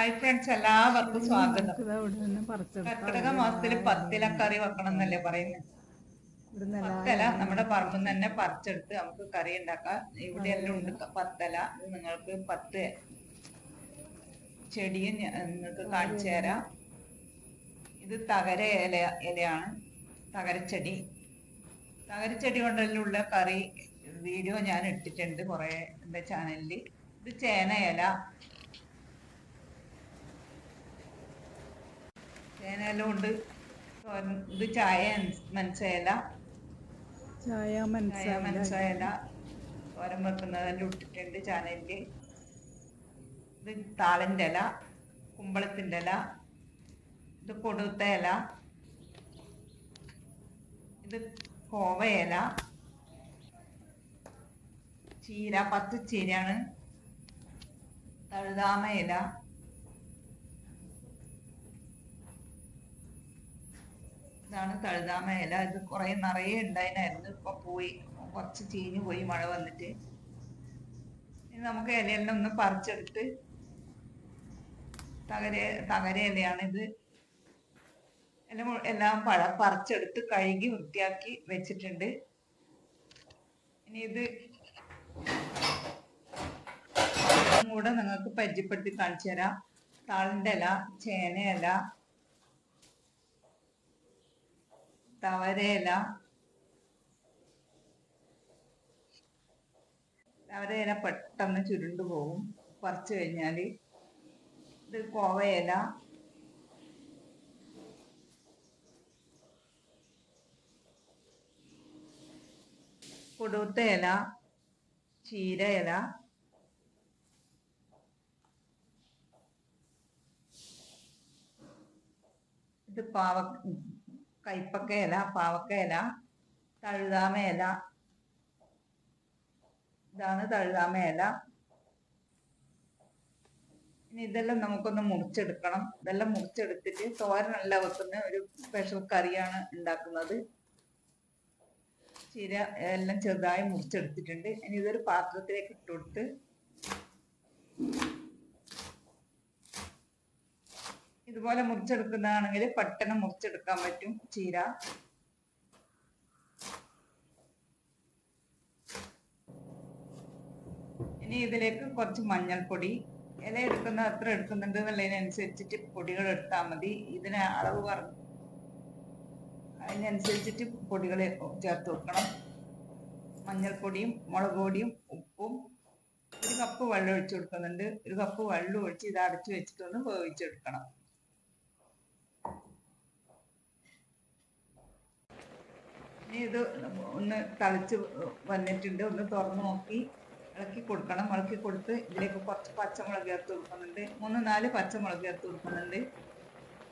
Hi friends എല്ലാവർക്കും സ്വാഗതം. കർക്കിടക മാസത്തിൽ പത്തില കറി വെക്കണം എന്നല്ലേ പറയുന്നത് പത്തല നമ്മുടെ പറമ്പിൽ നിന്ന് തന്നെ പറിച്ചെടുത്ത് നമുക്ക് കറി ഉണ്ടാക്കാം. ഇവിടെ എല്ലാം ഉണ്ട് പത്തല. നിങ്ങൾക്ക് പത്ത് ചെടിയും നിങ്ങൾക്ക് കാണിച്ചു തരാം. ഇത് തകര ഇല ഇലയാണ്. തകരച്ചെടി. തകരച്ചെടി കൊണ്ടുള്ള കറി വീഡിയോ ഞാൻ ഇട്ടിട്ടുണ്ട് കുറേ എന്റെ ചാനലിൽ ഇത് ചേന ഇല ചേനയില കൊണ്ട് ഇത് ചായ മനസ്സില ചായ മനസ്സില തോരൻ വെക്കുന്നതെല്ലാം ഇട്ടിട്ടുണ്ട് ചാനലിൽ ഇത് താളിന്റെ ഇല കുമ്പളത്തിന്റെ ഇല ഇത് കൊടുത്ത ഇല ഇത് കോവ ഇല ചീര പത്ത് ചീരയാണ് തഴുതാമ ഇതാണ് തഴുതാമ ഇല ഇത് കുറെ നിറയെ ഉണ്ടായിരുന്നു ഇപ്പൊ പോയി കുറച്ച് ചീഞ്ഞ് പോയി മഴ വന്നിട്ട്. ഇനി നമുക്ക് ഇലയെല്ലാം ഒന്ന് പറിച്ചെടുത്ത് തകര തകര ഇലയാണ് ഇത്. എല്ലാം എല്ലാം പഴ പറിച്ചെടുത്ത് കഴുകി വൃത്തിയാക്കി വെച്ചിട്ടുണ്ട്. ഇനി ഇത് കൂടെ നിങ്ങൾക്ക് പരിചയപ്പെടുത്തി കാണിച്ചു തരാം. താളിന്റെ ഇല ചേന ഇല തവരയില. തവരയില പെട്ടെന്ന് ചുരുണ്ടു പോകും പറിച്ചു കഴിഞ്ഞാൽ ഇത് കോവയില. കൊടുത്ത ഇല ചീര ഇല ഇത് പാവ കൈപ്പക്ക ഇല പാവക്ക ഇല തഴുതാമ ഇല. ഇതാണ് തഴുതാമ ഇല. ഇനി ഇതെല്ലാം നമുക്കൊന്ന് മുറിച്ചെടുക്കണം. ഇതെല്ലാം മുറിച്ചെടുത്തിട്ട് തോരനല്ല വെക്കുന്ന ഒരു സ്പെഷ്യൽ കറിയാണ് ഉണ്ടാക്കുന്നത്. ചീര എല്ലാം ചെറുതായി മുറിച്ചെടുത്തിട്ടുണ്ട്. ഇനി ഇതൊരു പാത്രത്തിലേക്ക് ഇട്ട് കൊടുത്ത് ഇതുപോലെ മുറിച്ചെടുക്കുന്നതാണെങ്കിൽ പെട്ടെന്ന് മുറിച്ചെടുക്കാൻ പറ്റും ചീര. ഇനി ഇതിലേക്ക് കുറച്ച് മഞ്ഞൾപ്പൊടി. ഇല എടുക്കുന്ന എത്ര എടുക്കുന്നുണ്ട് എന്നുള്ളതിനനുസരിച്ചിട്ട് പൊടികൾ എടുത്താൽ മതി. ഇതിന് അളവ് പറഞ്ഞു അതിനനുസരിച്ചിട്ട് പൊടികൾ ചേർത്ത് വെക്കണം. മഞ്ഞൾപ്പൊടിയും മുളക് പൊടിയും ഉപ്പും ഒരു കപ്പ് വെള്ളം ഒഴിച്ചു കൊടുക്കുന്നുണ്ട്. ഒരു കപ്പ് വെള്ളം ഒഴിച്ച് ഇത് അടച്ചു വെച്ചിട്ടൊന്ന് വേവിച്ചെടുക്കണം. ഇത് ഒന്ന് തളിച്ച് വന്നിട്ടുണ്ട്. ഒന്ന് തുറന്നു നോക്കി. ഇളക്കി കൊടുക്കണം. ഇളക്കി കൊടുത്ത് ഇതിലേക്ക് കുറച്ച് പച്ചമുളക് ചേർത്ത് കൊടുക്കുന്നുണ്ട്. മൂന്ന് നാല് പച്ചമുളക് ചേർത്ത് കൊടുക്കുന്നുണ്ട്.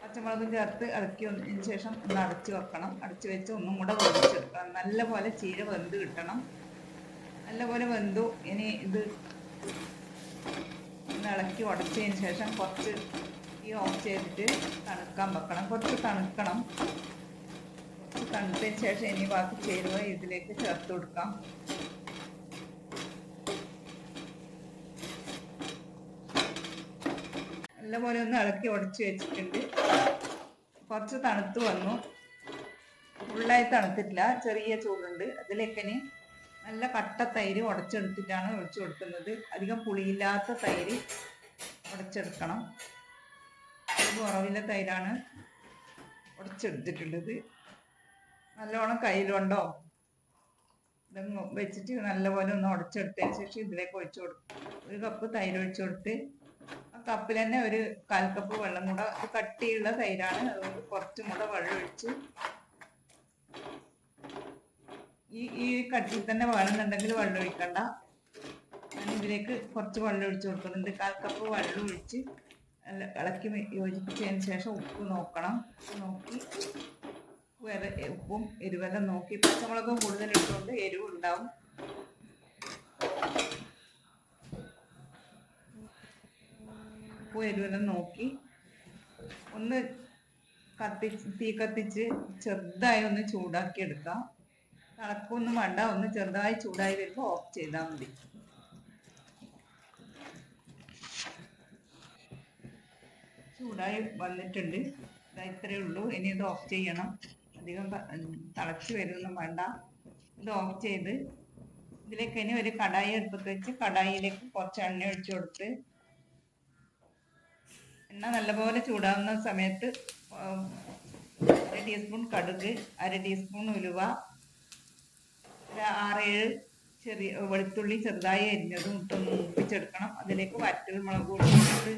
പച്ചമുളകും ചേർത്ത് ഇളക്കി വന്നതിന് ശേഷം ഒന്ന് അടച്ച് വെക്കണം. അടച്ചു വെച്ച് ഒന്നും കൂടെ വേവിച്ചെടുക്കണം. നല്ലപോലെ ചീര വെന്ത് കിട്ടണം. നല്ലപോലെ വെന്തു. ഇനി ഇത് ഒന്ന് ഇളക്കി ഉടച്ചതിന് ശേഷം കുറച്ച് ഈ ഓഫ് ചെയ്തിട്ട് തണുക്കാൻ വെക്കണം. കുറച്ച് തണുക്കണം. തണുത്തതിന് ശേഷം ഇനി ബാക്കി ചേരുവ ഇതിലേക്ക് ചേർത്ത് കൊടുക്കാം. നല്ലപോലെ ഒന്ന് ഇളക്കി ഉടച്ചു വെച്ചിട്ടുണ്ട്. കുറച്ച് തണുത്ത് വന്നു. ഫുള്ളായി തണുത്തിട്ടില്ല. ചെറിയ ചൂടുണ്ട്. അതിലേക്ക് ഇനി നല്ല കട്ട തൈര് ഉടച്ചെടുത്തിട്ടാണ് ഒഴിച്ചു കൊടുക്കുന്നത്. അധികം പുളിയില്ലാത്ത തൈര് ഉടച്ചെടുക്കണം. കുറവിലെ തൈരാണ് ഉടച്ചെടുത്തിട്ടുള്ളത്. നല്ലോണം കയ്യിലുണ്ടോ? ഇതങ്ങ് വെച്ചിട്ട് നല്ലപോലെ ഒന്ന് ഉടച്ചെടുത്തതിന് ശേഷം ഇതിലേക്ക് ഒഴിച്ചു കൊടുക്കും ഒരു കപ്പ് തൈര് ഒഴിച്ചു കൊടുത്ത് ആ കപ്പിൽ തന്നെ ഒരു കാൽ കപ്പ് വെള്ളം കൂടെ കട്ടിയുള്ള തൈരാണ്. കുറച്ചും കൂടെ വെള്ളം ഒഴിച്ച് ഈ ഈ കട്ടിയിൽ തന്നെ വേണമെന്നുണ്ടെങ്കിൽ വെള്ളം ഒഴിക്കണ്ട. ഞാൻ ഇതിലേക്ക് കുറച്ച് വെള്ളം ഒഴിച്ചു കൊടുക്കുന്നുണ്ട്. കാൽ കപ്പ് വെള്ളം ഒഴിച്ച് ഇളക്കി യോജിപ്പിച്ചതിന് ശേഷം ഉപ്പ് നോക്കണം. നോക്കി വേറെ ഉപ്പും എരിവെല്ലാം നോക്കി പച്ചമുളകും കൂടുതൽ ഇട്ടുകൊണ്ട് എരിവ് ഉണ്ടാവും ഉപ്പും എരിവെല്ലാം നോക്കി ഒന്ന് കത്തി തീ കത്തിച്ച് ചെറുതായി ഒന്ന് ചൂടാക്കി എടുക്കാം. തിളക്കൊന്നും വേണ്ട ഒന്ന് ചെറുതായി ചൂടായി വരുമ്പോൾ ഓഫ് ചെയ്താൽ മതി. ചൂടായി വന്നിട്ടുണ്ട്. ഇതാ ഇത്രയേ ഉള്ളൂ. ഇനി ഇത് ഓഫ് ചെയ്യണം. അധികം തിളച്ച് വരുമൊന്നും വേണ്ട. ഇത് ഓഫ് ചെയ്ത് ഇതിലേക്ക് ഇനി ഒരു കടായി എടുത്തിട്ട് വെച്ച് കടായിയിലേക്ക് കുറച്ച് എണ്ണ ഒഴിച്ചു കൊടുത്ത് എണ്ണ നല്ലപോലെ ചൂടാവുന്ന സമയത്ത് അര ടീസ്പൂൺ കടുക് അര ടീസ്പൂൺ ഉലുവ ഒരു ആറേഴ് ചെറിയ വെളുത്തുള്ളി ചെറുതായി അരിഞ്ഞതും ഇട്ടൊന്ന് മൂപ്പിച്ചെടുക്കണം. അതിലേക്ക് വറ്റൽ മുളക് കൂടി ഇട്ട്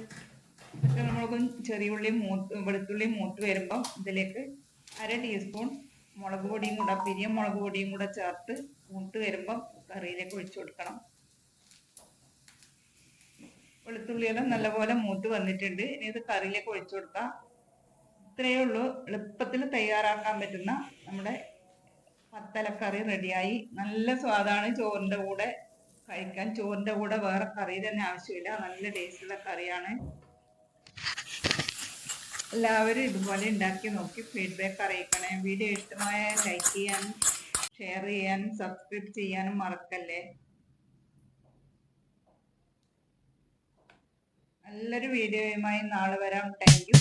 വറ്റൽ മുളകും ചെറിയ ഉള്ളിയും മൂത്ത് വെളുത്തുള്ളിയും മൂത്ത് വരുമ്പം ഇതിലേക്ക് അര ടീസ്പൂൺ മുളക് പൊടിയും കൂടെ പിരിയ മുളക് പൊടിയും കൂടെ ചേർത്ത് മൂത്ത് വരുമ്പം കറിയിലേക്ക് ഒഴിച്ചു കൊടുക്കണം. വെളുത്തുള്ളിയെല്ലാം നല്ലപോലെ മൂത്ത് വന്നിട്ടുണ്ട്. ഇനി ഇത് കറിയിലേക്ക് ഒഴിച്ചു കൊടുക്കാം. ഇത്രയേ ഉള്ളൂ. എളുപ്പത്തിൽ തയ്യാറാക്കാൻ പറ്റുന്ന നമ്മുടെ പത്തലക്കറി റെഡിയായി. നല്ല സ്വാദാണ് ചോറിന്റെ കൂടെ കഴിക്കാൻ. ചോറിന്റെ കൂടെ വേറെ കറി തന്നെ ആവശ്യമില്ല. നല്ല ടേസ്റ്റുള്ള കറിയാണ്. എല്ലാവരും ഇതുപോലെ ഉണ്ടാക്കി നോക്കി ഫീഡ്ബാക്ക് അറിയിക്കണേ. വീഡിയോ ഇഷ്ടമായ ലൈക്ക് ചെയ്യാനും ഷെയർ ചെയ്യാൻ സബ്സ്ക്രൈബ് ചെയ്യാനും മറക്കല്ലേ? നല്ലൊരു വീഡിയോയുമായി നാളെ വരാം. Thank you